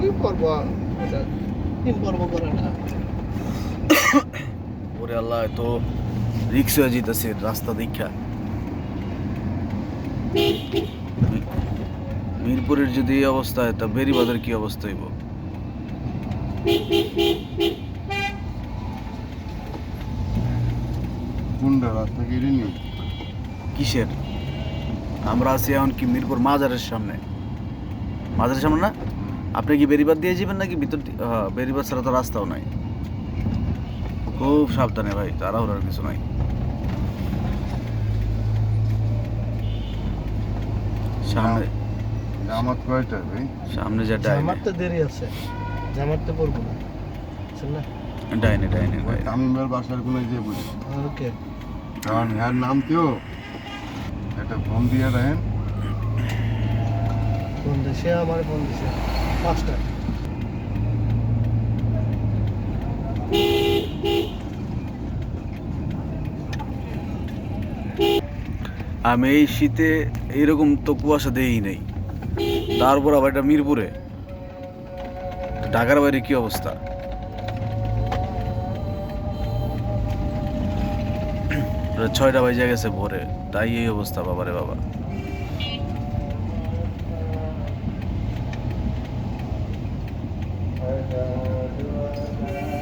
দুই পর্ব তিন পর্ব করে না। ওরে আল্লাহ তো রিক্স হয়ে যেতেছে রাস্তা দীক্ষা মিরপুরের যদি এই অবস্থা হয় তা বেরিবাদের কি অবস্থা হইব? কোনটা রাস্তা কেটে নি কিসের? আমরা আছি এখন কি মিরপুর মাজারের সামনে? মাজারের সামনে না? আপনি কি বেরিবাদ দিয়ে যাবেন নাকি ভিতর হ্যাঁ বেরিবাদ ছাড়া তো রাস্তাও নাই? খুব সাবধানে ভাই তাড়াহুড়ার কিছু নাই। সামনে জামাত কয়টা ভাই? সামনে যা ডাইনে। আমার তো দেরি আছে। আমার তো পড়ব না। না। ডাইনে ডাইনে ওই ডাইনে। বাসার কোনে যে বলি ওকে। কারণ হ্যার নাম কেউ? একটা ফোন দিয়ে দেন ফোন দিছে আমার ফোন দিছে। পাঁচটা। আমি এই শীতে এইরকম তো কুয়াশা দেই নেই। তারপর আবার এটা মিরপুরে। ঢাকার বাইরে কি অবস্থা? ছয়টা বাজে গেছে ভোরে। তাই এই অবস্থা বাবারে বাবা। Yeah.